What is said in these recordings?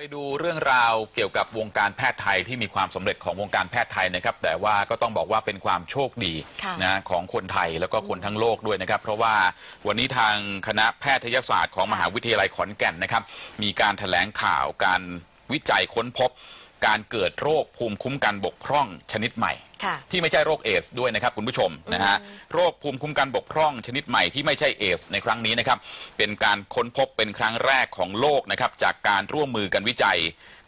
ไปดูเรื่องราวเกี่ยวกับวงการแพทย์ไทยที่มีความสำเร็จของวงการแพทย์ไทยนะครับ แต่ว่าก็ต้องบอกว่าเป็นความโชคดีค่ะนะของคนไทยแล้วก็คนทั้งโลกด้วยนะครับ เพราะว่าวันนี้ทางคณะแพทยศาสตร์ของมหาวิทยาลัยขอนแก่นนะครับ มีการแถลงข่าวการวิจัยค้นพบ การเกิดโรคภูมิคุ้มกันบกพร่องชนิดใหม่ค่ะที่ไม่ใช่โรคเอสด้วยนะครับคุณผู้ชมนะฮะอืมโรคภูมิคุ้มกันบกพร่องชนิดใหม่ที่ไม่ใช่เอสในครั้งนี้นะครับเป็นการค้นพบเป็นครั้งแรกของโลกนะครับจากการร่วมมือกันวิจัย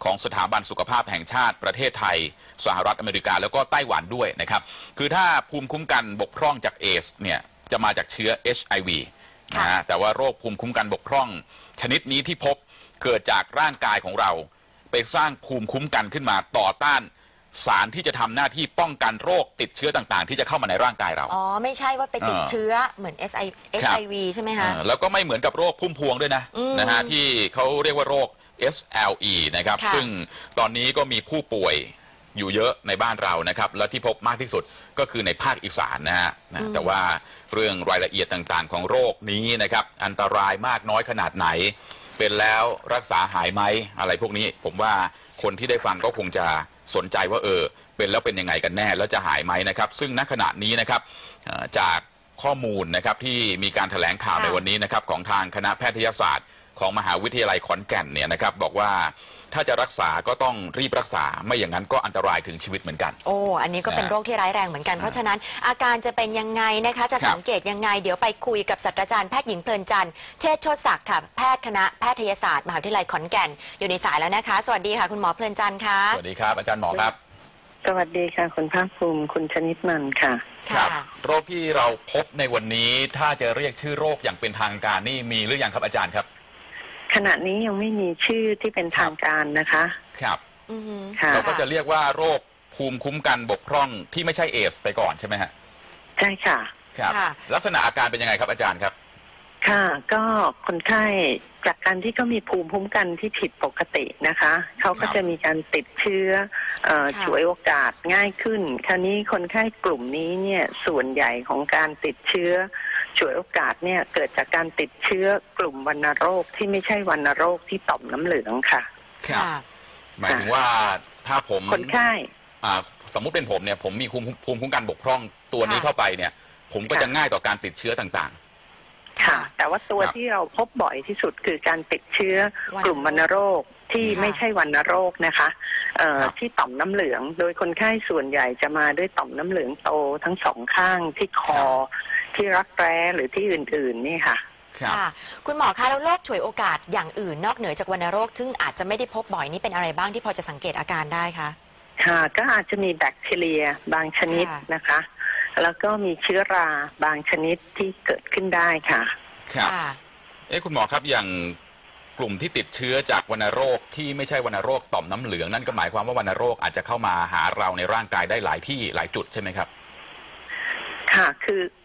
ของสถาบันสุขภาพแห่งชาติประเทศไทย สหรัฐอเมริกาแล้วก็ไต้หวันด้วยนะครับคือถ้าภูมิคุ้มกันบกพร่องจากเอสเนี่ยจะมาจากเชื้อ HIV นะฮะแต่ว่าโรคภูมิคุ้มกันบกพร่อง ชนิดนี้ที่พบเกิดจากร่างกายของเรา ไปสร้างภูมิคุ้มกันขึ้นมาต่อต้านสารที่จะทำหน้าที่ป้องกันโรคติดเชื้อต่าง ๆ ที่จะเข้ามาในร่างกายเรา อ๋อ ไม่ใช่ว่าไปติดอ่าเชื้อเหมือน SI ครับ HIV ใช่ไหมคะเออแล้วก็ไม่เหมือนกับโรคพุ่มพวงด้วยนะอืมนะฮะที่เขาเรียกว่าโรค SLE นะครับค่ะซึ่งตอนนี้ก็มีผู้ป่วยอยู่เยอะในบ้านเรานะครับ และที่พบมากที่สุดก็คือในภาคอีสานนะฮะนะแต่ว่าเรื่องรายละเอียดต่างๆ ของโรคนี้นะครับ อันตรายมากน้อยขนาดไหน เป็นแล้วรักษาหายไหมอะไรพวกนี้ ผมว่าคนที่ได้ฟังก็คงจะสนใจว่าเออ เป็นแล้วเป็นยังไงกันแน่ แล้วจะหายไหมนะครับ ซึ่งณขณะนี้นะครับเอ่อจากข้อมูลนะครับที่มีการแถลงข่าวค่ะในวันนี้นะครับของทางคณะแพทยศาสตร์ของมหาวิทยาลัยขอนแก่นเนี่ยนะครับบอกว่า ถ้าจะรักษาก็ต้องรีบรักษาไม่อย่างนั้นก็อันตรายถึงชีวิตเหมือนกัน โอ้ อันนี้ก็เป็นนะโรคที่ร้ายแรงเหมือนกัน เพราะฉะนั้นอาการจะเป็นยังไงนะคะ จะครับสังเกตยังไง เดี๋ยวไปคุยกับศาสตราจารย์แพทย์หญิงเพลินจันทร์เชษฐ์โชติศักดิ์ค่ะ แพทย์คณะแพทยศาสตร์มหาวิทยาลัยขอนแก่น อยู่ในสายแล้วนะคะ สวัสดีค่ะ คุณหมอเพลินจันทร์ค่ะ สวัสดีครับ อาจารย์หมอครับ สวัสดีค่ะคุณภาคภูมิคุณชนิดมันค่ะค่ะโรคที่เราพบในวันนี้ถ้าจะเรียกชื่อโรคอย่างเป็นทางการนี่มีหรือยังครับอาจารย์ครับ ขณะนี้ยังไม่มีชื่อที่เป็นทางการนะคะ ครับ อือฮึค่ะ เราก็จะเรียกว่าโรคภูมิคุ้มกันบกพร่องที่ไม่ใช่เอสไปก่อนใช่ไหมฮะใช่ค่ะ ครับ ค่ะ ลักษณะอาการเป็นยังไงครับอาจารย์ครับ ค่ะ ก็คนไข้จากการที่เขามีภูมิคุ้มกันที่ผิดปกตินะคะ เขาก็ครับ จะมีการติดเชื้อเอ่อค่ะ ฉวยโอกาสง่ายขึ้น คราวนี้คนไข้กลุ่มนี้เนี่ยส่วนใหญ่ของการติดเชื้อ ฉวยโอกาสเนี่ยเกิดจากการติดเชื้อกลุ่มวัณโรคที่ไม่ใช่วัณโรคที่ต่อมน้ำเหลืองค่ะค่ะหมายถึงว่าถ้าผมคนไข้อ่าสมมุติเป็นผมเนี่ยผมมีภูมิภูมิคุ้มกันบกพร่องตัวนี้ค่ะเข้าไปเนี่ย ผมก็ค่ะจะง่ายต่อการติดเชื้อต่างค่ะ แต่ว่าตัวครับที่เราพบบ่อยที่สุดคือการติดเชื้อวัณโรคกลุ่มวัณโรคที่ค่ะไม่ใช่วัณโรคนะคะเอ่อครับที่ต่อมน้ำเหลือง โดยคนไข้ส่วนใหญ่จะมาด้วยต่อมน้ำเหลืองโตทั้งสองข้างที่คอ ที่รักแร้หรือที่อื่น ๆ นี่ค่ะๆครับ ค่ะ คุณหมอคะแล้วโรคฉวยโอกาสอย่างอื่นนอกเหนือจากวัณโรค ซึ่งอาจจะไม่ได้พบบ่อยนี่เป็นอะไรบ้างที่พอจะสังเกตอาการได้คะ ค่ะ ก็อาจจะมีแบคทีเรียบางชนิดค่ะ นะคะ แล้วก็มีเชื้อราบางชนิดที่เกิดขึ้นได้ค่ะ ครับค่ะเอ๊ะคุณหมอครับอย่างกลุ่มที่ติดเชื้อจากวัณโรคที่ไม่ใช่วัณโรคต่อมน้ำเหลืองนั่นก็หมายความว่าวัณโรคอาจจะเข้ามาหาเราในร่างกายได้หลายที่หลายจุดใช่ไหมครับ ค่ะ คือเอ่อ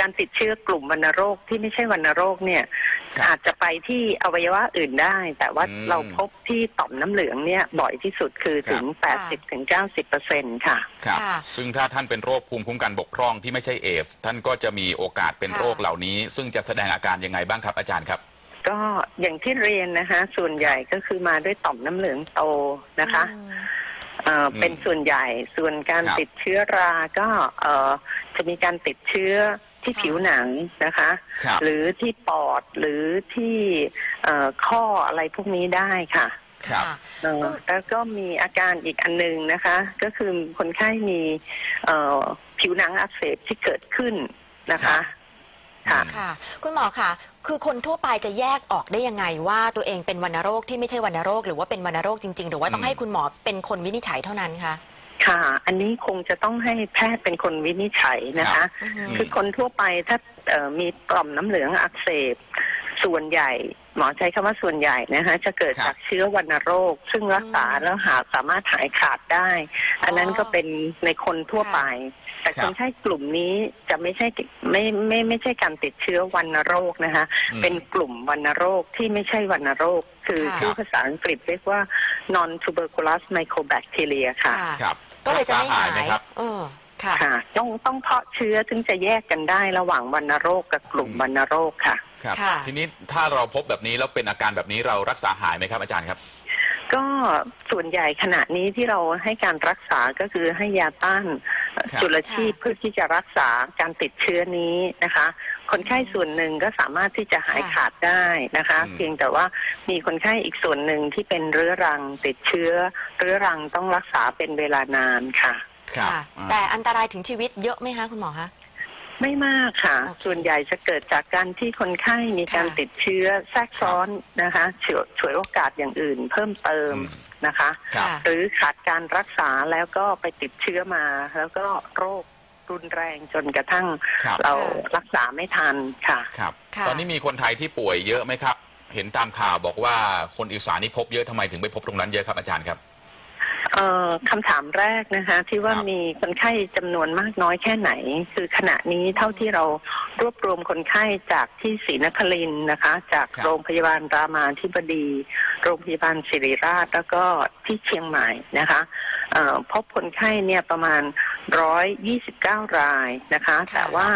การติดเชื้อกลุ่มวัณโรคที่ไม่ใช่วัณโรคเนี่ย ครับอาจจะไปที่อวัยวะอื่นได้ แต่ว่าอืมเราพบที่ต่อมน้ำเหลืองเนี่ยบ่อยที่สุดคือถึง ครับ 80ถึง90เปอร์เซ็นค่ะ ครับ ค่ะซึ่งถ้าท่านเป็นโรคภูมิคุ้มกันบกพร่องที่ไม่ใช่เอส ท่านก็จะมีโอกาสเป็นค่ะ โรคเหล่านี้ ซึ่งจะแสดงอาการยังไงบ้างครับอาจารย์ครับ ก็อย่างที่เรียนนะคะ ส่วนใหญ่ก็คือมาด้วยต่อมน้ำเหลืองโตนะคะ อืม เอ่ออมเป็นส่วนใหญ่ส่วนการครับติดเชื้อราก็เอ่อ จะมีการติดเชื้อที่ค่ะผิวหนังนะคะ ครับหรือที่ปอดหรือที่เอ่อข้ออะไรพวกนี้ได้ค่ะ ครับค่ะเอ่อแล้วก็มีอาการอีกอันหนึงนะคะ ก็คือคนไข้มีเอ่อผิวหนังอักเสบที่เกิดขึ้นนะคะ ค่ะอืมค่ะ คุณหมอคะคือคนทั่วไปจะแยกออกได้ยังไงว่าตัวเองเป็นวัณโรคที่ไม่ใช่วัณโรคหรือว่าเป็นวัณโรคจริง ๆ หรือว่าต้ออืงมให้คุณหมอเป็นคนวินิจฉัยเท่านั้นคะ ค่ะ อันนี้คงจะต้องให้แพทย์เป็นคนวินิจฉัยนะคะอือฮึมคือคนทั่วไปถ้าเอ่อมีต่อมน้ำเหลืองอักเสบ ส่วนใหญ่ หมอใช้คำว่าส่วนใหญ่นะคะ จะเกิดครับจากเชื้อวัณโรค ซึ่งรักษาแล้วหาสามารถหายขาดได้ อันนั้นก็เป็นในคนทั่วไป แต่ครัคบนไข้กลุ่มนี้จะไม่ใช่ไม่ไม่ไม่ใช่การติดเชื้อวัณโรคนะคะอืมเป็นกลุ่มวัณโรคที่ไม่ใช่วัณโรค คือค่ะชื่อภาษาอังกฤษเรียกว่า non tuberculous mycobacteria ค่ะครับ ก็เลยจะไม่รักษหายไหมครับเออค่ะค่ะ ต้องต้องเพาะเชื้อถึงจะแยกกันได้ระหว่างวัณโรคกับกลุ่มอืมวัณโรคค่ะครับค่ะทีนี้ถ้าเราพบแบบนี้แล้วเป็นอาการแบบนี้เรารักษาหายไหมครับอาจารย์ครับ ก็ส่วนใหญ่ขณะนี้ที่เราให้การรักษาก็คือให้ยาต้านเอ่อครับ จุลชีพเพื่อที่จะรักษาการติดเชื้อนี้นะคะ คนไข้ส่วนหนึ่งก็สามารถที่จะหายค่ะ ขาดได้นะคะ อืม เพียงแต่ว่ามีคนไข้อีกส่วนหนึ่งที่เป็นเรื้อรังติดเชื้อ เรื้อรังต้องรักษาเป็นเวลานานค่ะ ครับค่ะ อ่า แต่อันตรายถึงชีวิตเยอะไหมคะคุณหมอคะ ไม่มากค่ะ โอเคส่วนใหญ่จะเกิดจากการที่คนไข้มีการค่ะ ติดเชื้อแทรกซ้อนนะคะฉวยฉวยโอกาสอย่างอื่นเพิ่มเติมอืม นะคะ ครับค่ะหรือขาดการรักษาแล้วก็ไปติดเชื้อมา แล้วก็โรครุนแรงจนกระทั่งครับ เราค่ะรักษาไม่ทันค่ะ ครับ ค่ะ ตอนนี้มีคนไทยที่ป่วยเยอะไหมครับ เห็นตามข่าวบอกว่าคนอีสานนี่พบเยอะทำไมถึงไปพบตรงนั้นเยอะครับอาจารย์ครับเอ่อ คำถามแรกนะคะ ที่ว่าครับมีคนไข้จำนวนมากน้อยแค่ไหน คือขณะนี้เท่าที่เรารวบรวมคนไข้จากที่ศรีนครินทร์นะคะ จากครับโรงพยาบาลรามาธิบดี โรงพยาบาลศิริราช แล้วก็ที่เชียงใหม่นะคะเอ่อพบคนไข้เนี่ยประมาณ 129 รายนะคะค่ะแต่ว่า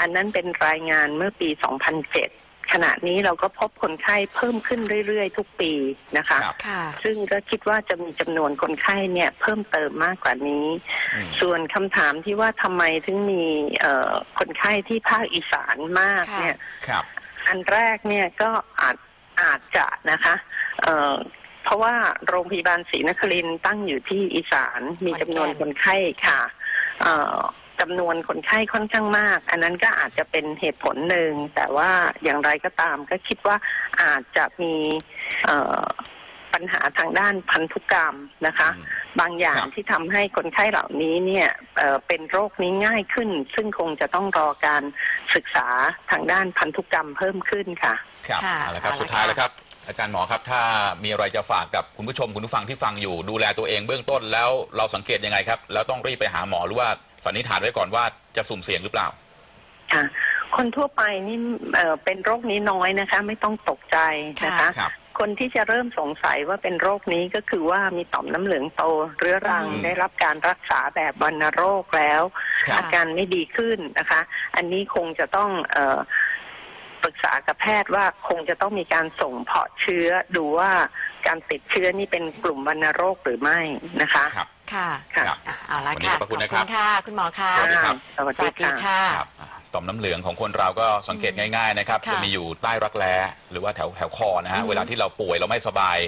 อันนั้นเป็นรายงานเมื่อปี 2007 ขณะนี้เราก็พบคนไข้เพิ่มขึ้นเรื่อยๆ ทุกปีนะคะครับค่ะ ซึ่งก็คิดว่าจะมีจำนวนคนไข้เนี่ยเพิ่มเติมมากกว่านี้ อืม ส่วนคำถามที่ว่าทำไมถึงมีเอ่อคนไข้ที่ภาคอีสานมากค่ะ เนี่ย ครับ อันแรกเนี่ยก็อาจอาจจะนะคะเอ่อเพราะว่าโรงพยาบาลศรีนครินทร์ตั้งอยู่ที่อีสานมีจำนวนคนไข้ค่ะเอ่อ จำนวนคนไข้ค่อนข้างมาก อันนั้นก็อาจจะเป็นเหตุผลหนึ่ง แต่ว่าอย่างไรก็ตามก็คิดว่าอาจจะมีเอ่อปัญหาทางด้านพันธุกรรมนะคะอืมบางอย่างครับที่ทำให้คนไข้เหล่านี้เนี่ยเอ่อเป็นโรคนี้ง่ายขึ้น ซึ่งคงจะต้องรอการศึกษาทางด้านพันธุกรรมเพิ่มขึ้นค่ะ ครับค่ะเอาละครับเอาละสุดท้ายค่ะแล้วครับ อาจารย์หมอครับ ถ้ามีอะไรจะฝากกับคุณผู้ชมคุณผู้ฟังที่ฟังอยู่ ดูแลตัวเองเบื้องต้นแล้วเราสังเกตยังไงครับ แล้วต้องรีบไปหาหมอหรือว่าสันนิษฐานไว้ก่อนว่าจะสุ่มเสี่ยงหรือเปล่าค่ะคนทั่วไปนี่เอ่อเป็นโรคนี้น้อยนะคะ ไม่ต้องตกใจนะคะ ครับ คนที่จะเริ่มสงสัยว่าเป็นโรคนี้ก็คือว่ามีต่อมน้ำเหลืองโตเรื้อรังอืม ได้รับการรักษาแบบวัณโรคแล้ว ครับ อาการไม่ดีขึ้นนะคะ อันนี้คงจะต้องเออ ปรึกษากับแพทย์ว่าคงจะต้องมีการส่งเพาะเชื้อดูว่าการติดเชื้อนี่เป็นกลุ่มวัณโรคหรือไม่นะคะครับ ค่ะค่ะครับอะเอาละวันนี้ค่ะขอบพระคุณนะครับค่ะ คุณหมอค่ะ สวัสดีครับ สวัสสดีวัสดีค่ะ ค่ะครับอ่าต่อมน้ำเหลืองของคนเราก็สังเกตง่ายๆนะครับค่ะจะมีอยู่ใต้รักแร้หรือว่าแถวแถวคอนะฮะอืมเวลาที่เราป่วยเราไม่สบาย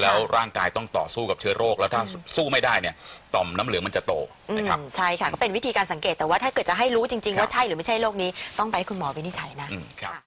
แล้วค่ะร่างกายต้องต่อสู้กับเชื้อโรค แล้วถ้าอืม สู้ไม่ได้เนี่ยต่อมน้ำเหลืองมันจะโตอืมนะครับใช่ค่ะ ก็เป็นวิธีการสังเกตแต่ว่าถ้าเกิดจะให้รู้จริงๆครับว่าใช่หรือไม่ใช่โรคนี้ต้องไปให้คุณหมอวินิจฉัยนะ อืมครับ ค่ะ